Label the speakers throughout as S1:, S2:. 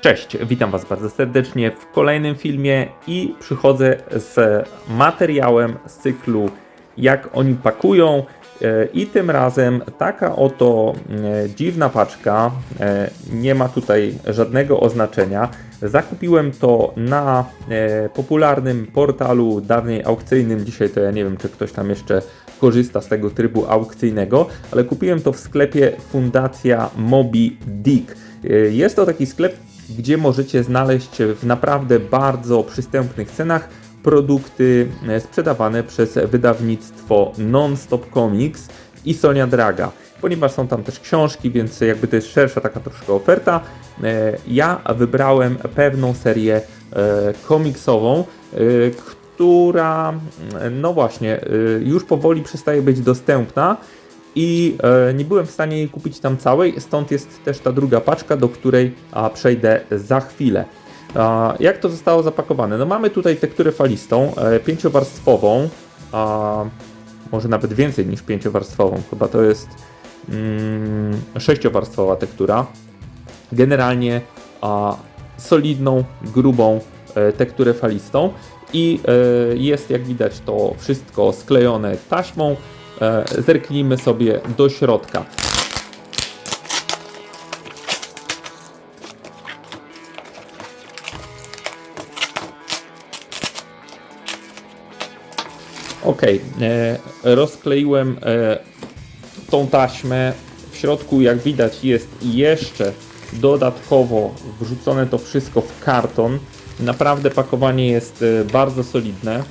S1: Cześć, witam Was bardzo serdecznie w kolejnym filmie i przychodzę z materiałem z cyklu jak oni pakują E, i tym razem taka oto e, dziwna paczka, e, nie ma tutaj żadnego oznaczenia. Zakupiłem to na popularnym portalu dawniej aukcyjnym, dzisiaj to ja nie wiem czy ktoś tam jeszcze korzysta z tego trybu aukcyjnego, ale kupiłem to w sklepie Fundacja Moby Dick. Jest to taki sklep, gdzie możecie znaleźć w naprawdę bardzo przystępnych cenach produkty e, sprzedawane przez wydawnictwo Non-Stop Comics i Sonia Draga. Ponieważ są tam też książki, więc jakby to jest szersza taka troszkę oferta, e, ja wybrałem pewną serię e, komiksową, która no właśnie już powoli przestaje być dostępna i nie byłem w stanie jej kupić tam całej, stąd jest też ta druga paczka, do której przejdę za chwilę. Jak to zostało zapakowane? No mamy tutaj tekturę falistą, e, pięciowarstwową, może nawet więcej niż pięciowarstwową, chyba to jest mm, sześciowarstwowa tektura. Generalnie solidną, grubą e, tekturę falistą i e, jest jak widać to wszystko sklejone taśmą. E, zerknijmy sobie do środka. Ok, e, rozkleiłem e, tą taśmę. W środku, jak widać, jest jeszcze dodatkowo wrzucone to wszystko w karton. Naprawdę pakowanie jest bardzo solidne.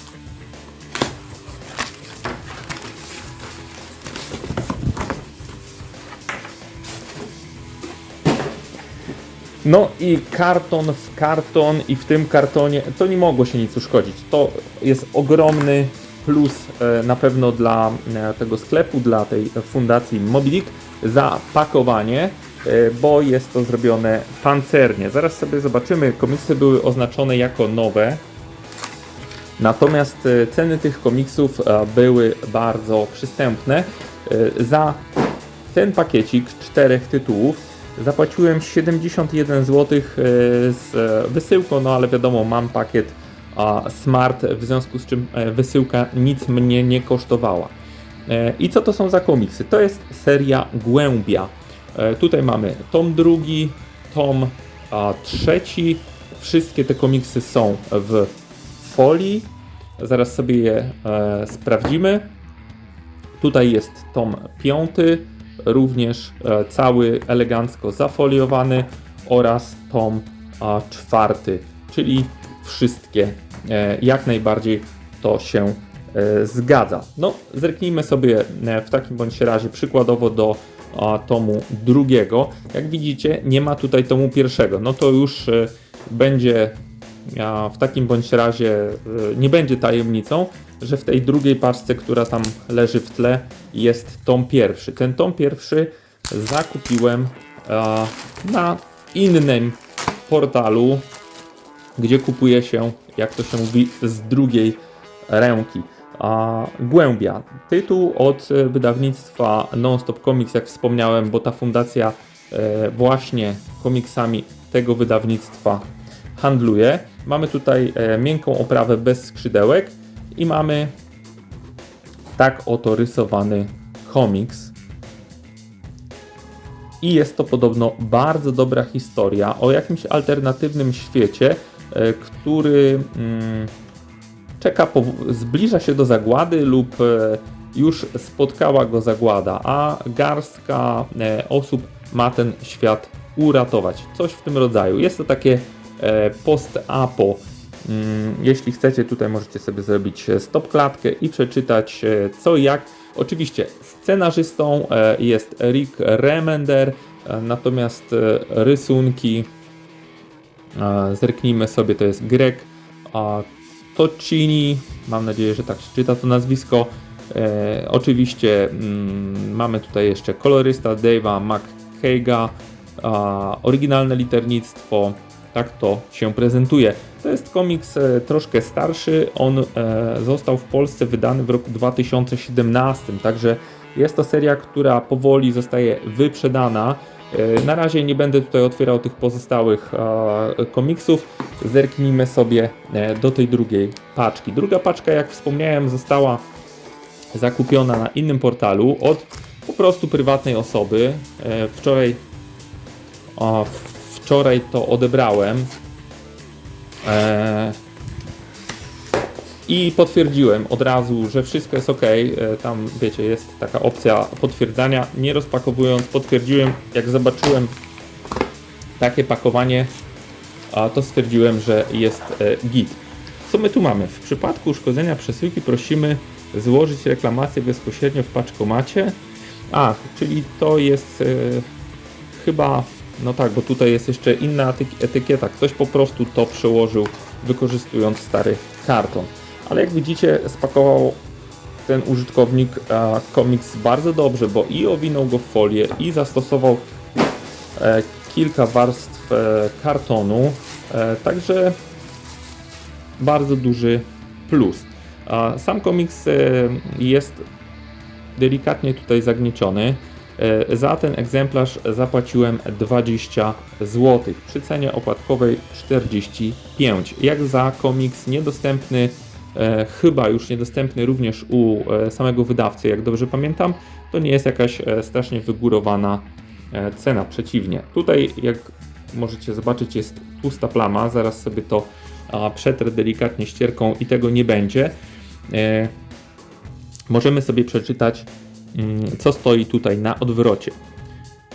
S1: No i karton w karton i w tym kartonie to nie mogło się nic uszkodzić. To jest ogromny plus e, na pewno dla e, tego sklepu, dla tej fundacji Mobilik za pakowanie, e, bo jest to zrobione pancernie. Zaraz sobie zobaczymy, komiksy były oznaczone jako nowe, natomiast ceny tych komiksów były bardzo przystępne. Za ten pakiecik czterech tytułów zapłaciłem 71 zł z wysyłką, no ale wiadomo, mam pakiet Smart, w związku z czym e, wysyłka nic mnie nie kosztowała. E, I co to są za komiksy? To jest seria Głębia. E, tutaj mamy tom drugi, tom trzeci. Wszystkie te komiksy są w folii. Zaraz sobie je sprawdzimy. Tutaj jest tom piąty, również cały elegancko zafoliowany oraz tom czwarty, czyli wszystkie e, jak najbardziej to się e, zgadza. No, zerknijmy sobie e, w takim bądź razie przykładowo do tomu drugiego. Jak widzicie, nie ma tutaj tomu pierwszego. No to już będzie w takim bądź razie nie będzie tajemnicą, że w tej drugiej paczce, która tam leży w tle, jest tom pierwszy. Ten tom pierwszy zakupiłem na innym portalu, gdzie kupuje się, jak to się mówi, z drugiej ręki. A Głębia. Tytuł od e, wydawnictwa Nonstop Comics, jak wspomniałem, bo ta fundacja e, właśnie komiksami tego wydawnictwa handluje. Mamy tutaj e, miękką oprawę bez skrzydełek i mamy tak oto rysowany komiks. I jest to podobno bardzo dobra historia o jakimś alternatywnym świecie, E, który mm, czeka, zbliża się do zagłady lub e, już spotkała go zagłada, a garstka e, osób ma ten świat uratować. Coś w tym rodzaju. Jest to takie post-apo. Mm, jeśli chcecie, tutaj możecie sobie zrobić stop klatkę i przeczytać co i jak. Oczywiście scenarzystą jest Rick Remender, natomiast rysunki Zerknijmy sobie, to jest Greg Tocini, mam nadzieję, że tak się czyta to nazwisko. E, oczywiście mm, mamy tutaj jeszcze kolorysta Dave'a McKeiga, oryginalne liternictwo, tak to się prezentuje. To jest komiks e, troszkę starszy, on e, został w Polsce wydany w roku 2017, także jest to seria, która powoli zostaje wyprzedana. E, Na razie nie będę tutaj otwierał tych pozostałych komiksów. Zerknijmy sobie do tej drugiej paczki. Druga paczka, jak wspomniałem, została zakupiona na innym portalu od po prostu prywatnej osoby. Wczoraj, wczoraj to odebrałem. E, I potwierdziłem od razu, że wszystko jest ok. E, Tam, wiecie, jest taka opcja potwierdzania. Nie rozpakowując, potwierdziłem. Jak zobaczyłem takie pakowanie, to stwierdziłem, że jest e, git. Co my tu mamy? W przypadku uszkodzenia przesyłki prosimy złożyć reklamację bezpośrednio w paczkomacie. A, czyli to jest chyba, no tak, bo tutaj jest jeszcze inna etyk- etykieta. Ktoś po prostu to przełożył wykorzystując stary karton. Ale jak widzicie, spakował ten użytkownik e, komiks bardzo dobrze, bo i owinął go w folię i zastosował e, kilka warstw e, kartonu. E, także bardzo duży plus. A Sam komiks e, jest delikatnie tutaj zagnieciony. E, Za ten egzemplarz zapłaciłem 20 zł, przy cenie opłatkowej 45. Jak za komiks niedostępny, e, chyba już niedostępny również u e, samego wydawcy, jak dobrze pamiętam, to nie jest jakaś strasznie wygórowana cena, przeciwnie. Tutaj, jak możecie zobaczyć, jest tłusta plama, zaraz sobie to przetrę delikatnie ścierką i tego nie będzie. Możemy sobie przeczytać, co stoi tutaj na odwrocie.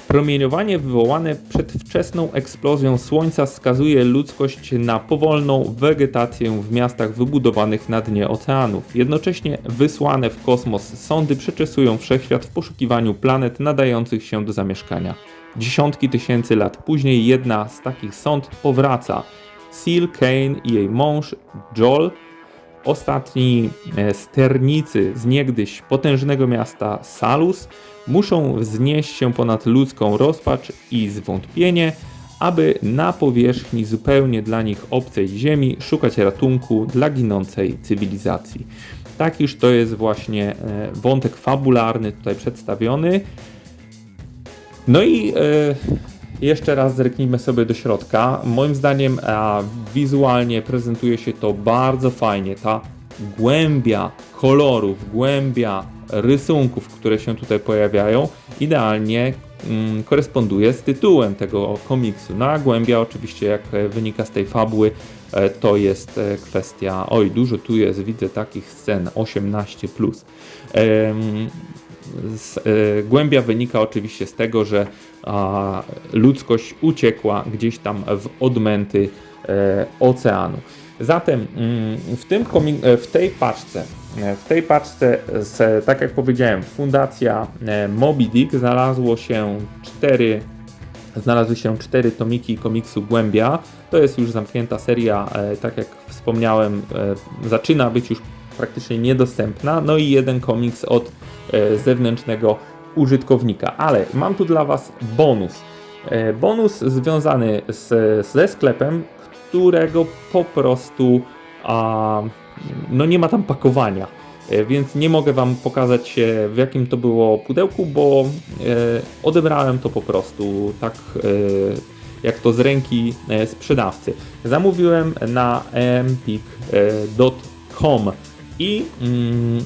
S1: Promieniowanie wywołane przedwczesną eksplozją Słońca skazuje ludzkość na powolną wegetację w miastach wybudowanych na dnie oceanów. Jednocześnie wysłane w kosmos sondy przeczesują wszechświat w poszukiwaniu planet nadających się do zamieszkania. Dziesiątki tysięcy lat później jedna z takich sond powraca. Seal Kane i jej mąż Joel Ostatni e, sternicy z niegdyś potężnego miasta Salus muszą wznieść się ponad ludzką rozpacz i zwątpienie, aby na powierzchni zupełnie dla nich obcej ziemi szukać ratunku dla ginącej cywilizacji. Takiż to jest właśnie e, wątek fabularny tutaj przedstawiony. No i e, jeszcze raz zerknijmy sobie do środka. Moim zdaniem wizualnie prezentuje się to bardzo fajnie. Ta głębia kolorów, głębia rysunków, które się tutaj pojawiają, idealnie mm, koresponduje z tytułem tego komiksu. No a głębia oczywiście, jak e, wynika z tej fabuły, e, to jest e, kwestia, oj dużo tu jest, widzę takich scen, 18+. Plus. Z, e, głębia wynika oczywiście z tego, że a, ludzkość uciekła gdzieś tam w odmęty e, oceanu. Zatem mm, w, tym e, w tej paczce, w tej paczce, z, tak jak powiedziałem, fundacja Moby Dick znalazło się cztery znalazły się cztery tomiki komiksu Głębia. To jest już zamknięta seria, tak jak wspomniałem, zaczyna być już praktycznie niedostępna. No i jeden komiks od zewnętrznego użytkownika. Ale mam tu dla Was bonus. E, bonus związany z, ze sklepem, którego po prostu a, no nie ma tam pakowania. E, Więc nie mogę Wam pokazać e, w jakim to było pudełku, bo e, odebrałem to po prostu tak e, jak to z ręki e, sprzedawcy. Zamówiłem na empik.com i mm,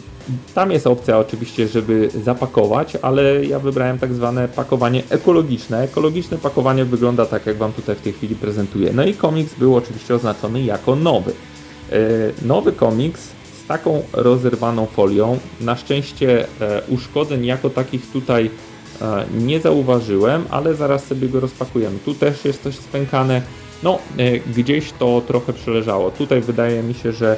S1: tam jest opcja oczywiście, żeby zapakować, ale ja wybrałem tak zwane pakowanie ekologiczne. Ekologiczne pakowanie wygląda tak, jak Wam tutaj w tej chwili prezentuję. No i komiks był oczywiście oznaczony jako nowy. E, Nowy komiks z taką rozerwaną folią. Na szczęście e, uszkodzeń jako takich tutaj e, nie zauważyłem, ale zaraz sobie go rozpakujemy. Tu też jest coś spękane. No, gdzieś to trochę przeleżało. Tutaj wydaje mi się, że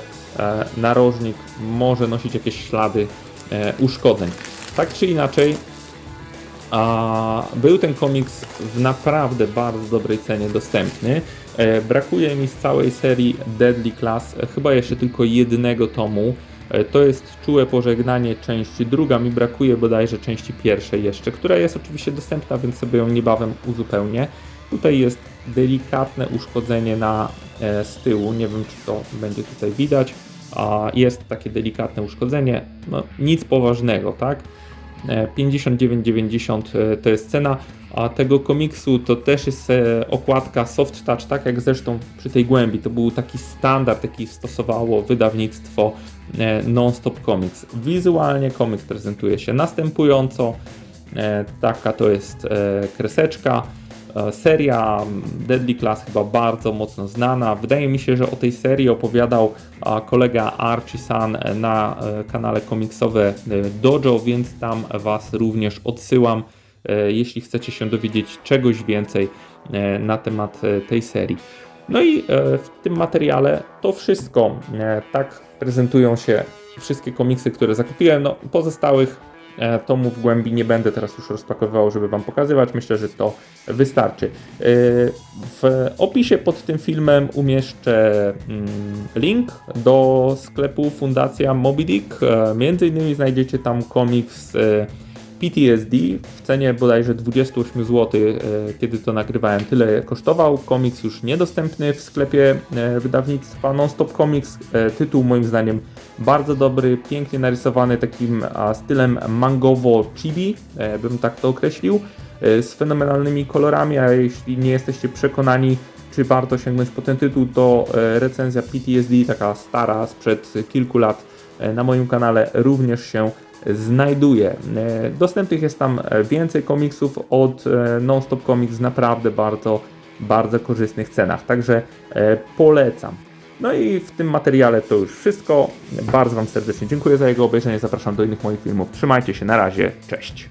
S1: narożnik może nosić jakieś ślady e, uszkodzeń. Tak czy inaczej, a był ten komiks w naprawdę bardzo dobrej cenie dostępny. E, brakuje mi z całej serii Deadly Class e, chyba jeszcze tylko jednego tomu. E, to jest Czułe Pożegnanie, część druga. Mi brakuje bodajże części pierwszej jeszcze, która jest oczywiście dostępna, więc sobie ją niebawem uzupełnię. Tutaj jest delikatne uszkodzenie na, e, z tyłu, nie wiem czy to będzie tutaj widać. A jest takie delikatne uszkodzenie, no nic poważnego, tak? E, 59,90 e, to jest cena, a tego komiksu to też jest e, okładka soft touch, tak jak zresztą przy tej głębi. To był taki standard, jaki stosowało wydawnictwo e, Non-Stop Comics. Wizualnie komiks prezentuje się następująco. E, Taka to jest e, kreseczka. E, Seria Deadly Class chyba bardzo mocno znana. Wydaje mi się, że o tej serii opowiadał kolega Archie San na e, kanale komiksowe e, Dojo, więc tam Was również odsyłam, jeśli chcecie się dowiedzieć czegoś więcej na temat tej serii. No i w tym materiale to wszystko. Tak prezentują się wszystkie komiksy, które zakupiłem. No, pozostałych e, tomów głębi nie będę teraz już rozpakowywał, żeby Wam pokazywać. Myślę, że to wystarczy. E, W opisie pod tym filmem umieszczę mm, link do sklepu Fundacja Moby Dick. E, Między innymi znajdziecie tam komiks PTSD w cenie bodajże 28 zł, e, kiedy to nagrywałem, tyle kosztował. Komiks już niedostępny w sklepie e, wydawnictwa Nonstop Comics. E, Tytuł moim zdaniem bardzo dobry, pięknie narysowany takim stylem mangowo-chibi, bym tak to określił, z fenomenalnymi kolorami, a jeśli nie jesteście przekonani, czy warto sięgnąć po ten tytuł, to recenzja PTSD, taka stara, sprzed kilku lat na moim kanale również się znajduje. E, Dostępnych jest tam więcej komiksów od e, Nonstop Comics naprawdę bardzo, bardzo korzystnych cenach, także e, polecam. No i w tym materiale to już wszystko. Bardzo Wam serdecznie dziękuję za jego obejrzenie. Zapraszam do innych moich filmów. Trzymajcie się, na razie, cześć.